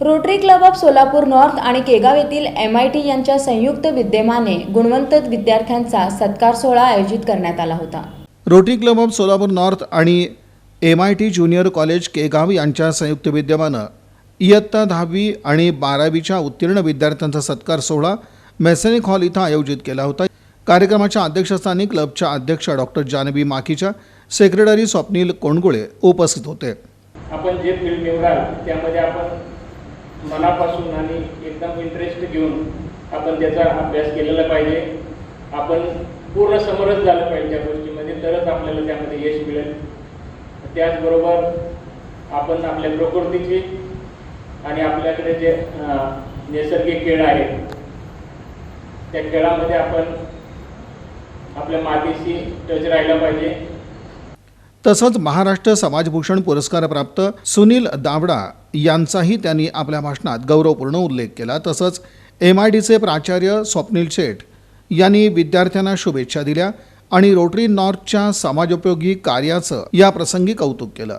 Rotary club of Solapur north आणि केगाव येथील M I T यांच्या संयुक्त विद्यमाने गुणवंत विद्यार्थ्यांचा सत्कार सोहळा आयोजित करण्यात आला होता. Rotary club of Solapur north आणि M I T junior college Kegaon यांच्या संयुक्त विद्यमानं इयत्ता दहावी आणि बारावीच्या उत्तीर्ण विद्यार्थ्यांचा सत्कार सोहळा मेसॅनिक हॉल इथं आयोजित केला होता. कार्यक्रमाच्या अध्यक्षस्थानी क्लबच्या अध्यक्ष डॉक्टर जानवी माकीच्या सेक्रेटरी स्वप्नील कोणगुळे उपस्थित होते. आपण जे फील्ड निवडाल त्यामध्ये आपण मनापासून आणि एकदम इंटरेस्ट घेऊन आपण त्याचा अभ्यास केलेला पाहिजे. आपण पूर्ण समरस झालं पाहिजे त्या गोष्टीमध्ये तरच आपल्याला त्यामध्ये यश मिळेल. त्याचबरोबर आपण आपल्या प्रकृतीची आणि आपल्याकडे जे नैसर्गिक खेळ आहेत त्या खेळामध्ये आपण आपल्या मातीशी टच राहिला पाहिजे. तसंच महाराष्ट्र समाजभूषण पुरस्कारप्राप्त सुनील दावडा यांचाही त्यांनी आपल्या भाषणात गौरवपूर्ण उल्लेख केला. तसंच एम आय डीचे प्राचार्य स्वप्नील शेठ यांनी विद्यार्थ्यांना शुभेच्छा दिल्या आणि रोटरी नॉर्थच्या समाजोपयोगी कार्याचं या प्रसंगी कौतुक केलं.